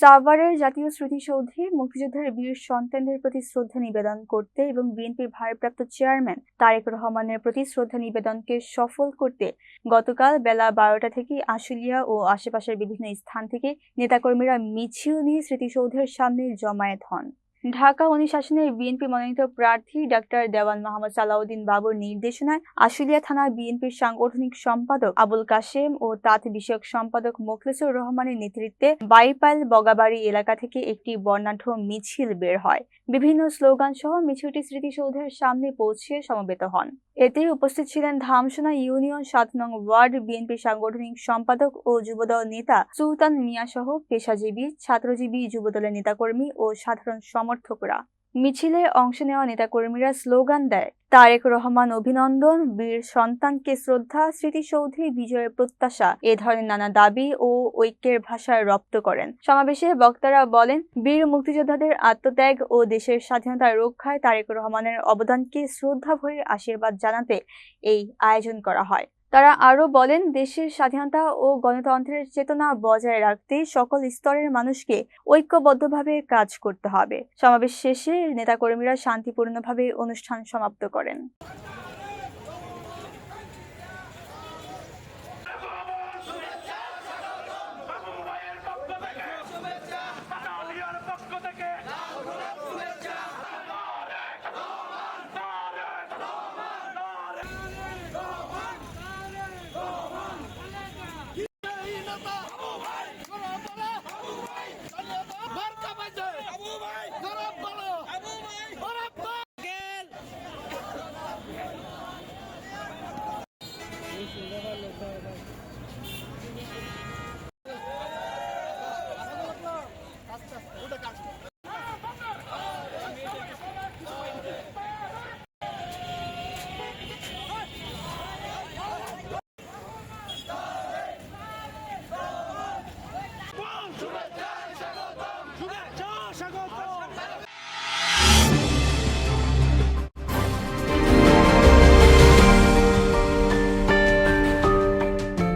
সাভারের জাতীয় স্মৃতিসৌধে মুক্তিযোদ্ধার বীর সন্তানদের প্রতি শ্রদ্ধা নিবেদন করতে এবং বিএনপির ভারপ্রাপ্ত চেয়ারম্যান তারেক রহমানের প্রতি শ্রদ্ধা নিবেদনকে সফল করতে গতকাল বেলা বারোটা থেকে আশুলিয়া ও আশেপাশের বিভিন্ন স্থান থেকে নেতাকর্মীরা মিছিল নিয়ে স্মৃতিসৌধের সামনে জমায়েত হন। ঢাকা অনুশাসনের বিএনপি মনোনীত প্রার্থী ডাক্তার দেওয়ান মোহাম্মদ সালাউদ্দিন বাবুর নির্দেশনায় আশুলিয়া থানা বিএনপির সাংগঠনিক সম্পাদক আবুল কাশেম ও তাঁত বিষয়ক সম্পাদক মোখলেসুর রহমানের নেতৃত্বে বাইপাল বগাবাড়ি এলাকা থেকে একটি বর্ণাঢ্য মিছিল বের হয়। বিভিন্ন স্লোগান সহ মিছিলটি স্মৃতিসৌধের সামনে পৌঁছে সমবেত হন। এতে উপস্থিত ছিলেন ধামসোনা ইউনিয়ন সাত নং ওয়ার্ড বিএনপি সাংগঠনিক সম্পাদক ও যুবদল নেতা সুলতান মিয়া সহ পেশাজীবী, ছাত্রজীবী, যুবদলের নেতাকর্মী ও সাধারণ সমর্থকরা। মিছিলে অংশ নেওয়া নেতাকর্মীরা স্লোগান দেয়, তারেক রহমান অভিনন্দন, বীর সন্তানকে শ্রদ্ধা, স্মৃতিসৌধে বিজয়ের প্রত্যাশা, এ ধরনের নানা দাবি ও ঐক্যের ভাষায় রপ্ত করেন। সমাবেশে বক্তারা বলেন, বীর মুক্তিযোদ্ধাদের আত্মত্যাগ ও দেশের স্বাধীনতা রক্ষায় তারেক রহমানের অবদানকে শ্রদ্ধা ভরে আশীর্বাদ জানাতে এই আয়োজন করা হয়। তারা আরও বলেন, দেশের স্বাধীনতা ও গণতন্ত্রের চেতনা বজায় রাখতে সকল স্তরের মানুষকে ঐক্যবদ্ধভাবে কাজ করতে হবে। সমাবেশ শেষে নেতাকর্মীরা শান্তিপূর্ণভাবে অনুষ্ঠান সমাপ্ত করেন। berkat